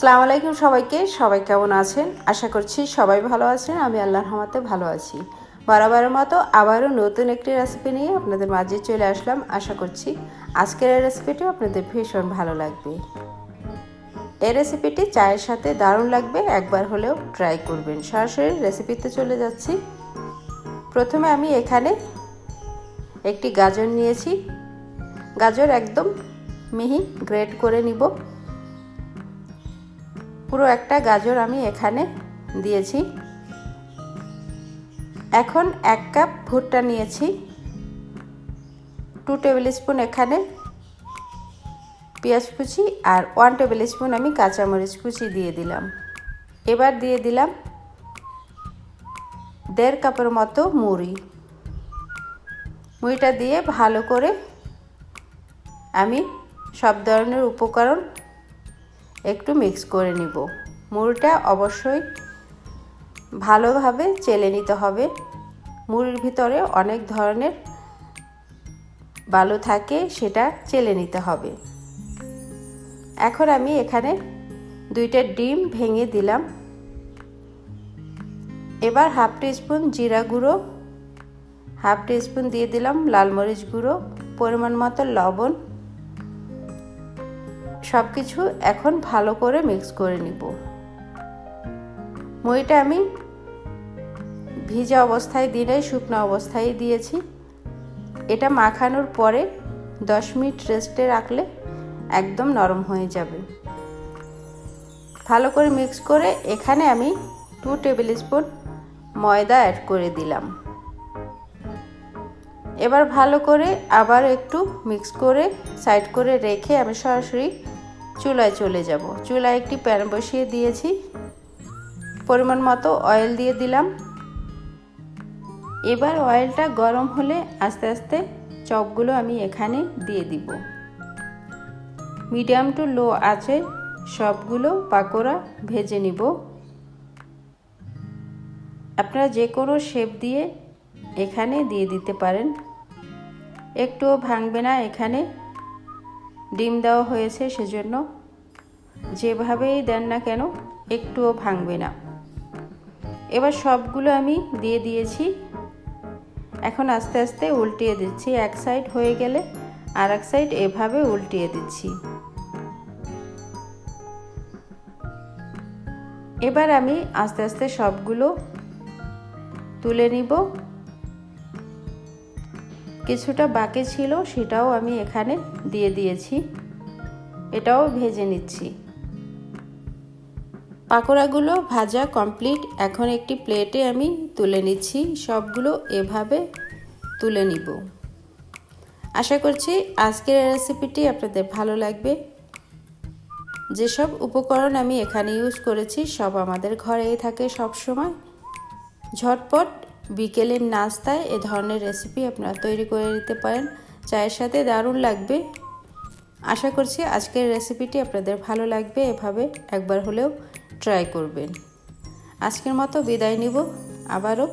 আসসালামু আলাইকুম সবাইকে। সবাই কেমন আছেন? আশা করছি সবাই ভালো আছেন। আমি আল্লাহর রহমতে ভালো আছি। বরাবরের মতো আবারও নতুন একটি রেসিপি নিয়ে আপনাদের মাঝে চলে আসলাম। আশা করছি আজকের এই রেসিপিটি আপনাদের ভীষণ ভালো লাগবে। এই রেসিপিটি চায়ের সাথে দারুণ লাগবে। একবার হলেও ট্রাই করবেন। সরাসরি রেসিপিতে চলে যাচ্ছি। প্রথমে আমি এখানে একটি গাজর নিয়েছি। গাজর একদম মিহি গ্রেট করে নিব। পুরো একটা গাজর আমি এখানে দিয়েছি। এখন এক কাপ ভুট্টা নিয়েছি। টু টেবিল স্পুন এখানে পেঁয়াজ কুচি আর ওয়ান টেবিল স্পুন আমি কাঁচামরিচ কুচি দিয়ে দিলাম। এবার দিয়ে দিলাম দেড় কাপের মতো মুড়ি। মুড়িটা দিয়ে ভালো করে আমি সব ধরনের উপকরণ একটু মিক্স করে নিব। মুড়িটা অবশ্যই ভালোভাবে চেলে নিতে হবে। মুড়ির ভিতরে অনেক ধরনের বালু থাকে, সেটা চেলে নিতে হবে। এখন আমি এখানে দুইটা ডিম ভেঙে দিলাম। এবার হাফ স্পুন জিরা গুঁড়ো, হাফ স্পুন দিয়ে দিলাম লাল মরিচ গুঁড়ো, পরিমাণ মতো লবণ সব কিছু এখন ভালো করে মিক্স করে নিব। মইটা আমি ভিজা অবস্থায় দিনে, শুকনো অবস্থায় দিয়েছি। এটা মাখানোর পরে দশ মিনিট রেস্টে রাখলে একদম নরম হয়ে যাবে। ভালো করে মিক্স করে এখানে আমি টু টেবিল স্পুন ময়দা অ্যাড করে দিলাম। এবার ভালো করে আবার একটু মিক্স করে সাইড করে রেখে আমি সরাসরি চুলায় চলে যাব। চুলায় একটি প্যান বসিয়ে দিয়েছি। পরিমাণ মতো অয়েল দিয়ে দিলাম। এবার অয়েলটা গরম হলে আস্তে আস্তে চপগুলো আমি এখানে দিয়ে দিব। মিডিয়াম টু লো আছে, সবগুলো পাকোড়া ভেজে নিব। আপনারা যে কোনো শেপ দিয়ে এখানে দিয়ে দিতে পারেন। একটুও ভাঙবে না এখানে। ডিম দেওয়া হয়েছে সেজন্য। যেভাবেই দেন না কেন, একটুও ভাঙবে না। এবার সবগুলো আমি দিয়ে দিয়েছি। এখন আস্তে আস্তে উল্টিয়ে দিচ্ছি। এক সাইড হয়ে গেলে আর এক সাইড এভাবে উল্টিয়ে দিচ্ছি। এবার আমি আস্তে আস্তে সবগুলো তুলে নিব। কিছুটা বাকি ছিল, সেটাও আমি এখানে দিয়ে দিয়েছি। এটাও ভেজে নিচ্ছি। পাকোড়াগুলো ভাজা কমপ্লিট এখন একটি প্লেটে আমি তুলে নিচ্ছি। সবগুলো এভাবে তুলে নিব। আশা করছি আজকের রেসিপিটি আপনাদের ভালো লাগবে। যেসব উপকরণ আমি এখানে ইউজ করেছি, সব আমাদের ঘরেই থাকে সব সময় ঝটপট বিকেলের নাস্তায় এ ধরনের রেসিপি আপনারা তৈরি করে নিতে পারেন। চায়ের সাথে দারুণ লাগবে। আশা করছি আজকের রেসিপিটি আপনাদের ভালো লাগবে। এভাবে একবার হলেও ট্রাই করবেন। আজকের মতো বিদায় নিব। আবারও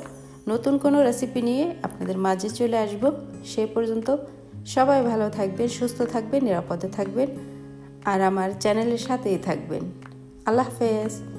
নতুন কোনো রেসিপি নিয়ে আপনাদের মাঝে চলে আসব। সে পর্যন্ত সবাই ভালো থাকবেন, সুস্থ থাকবেন, নিরাপদে থাকবেন আর আমার চ্যানেলের সাথেই থাকবেন। আল্লাহ হাফেজ।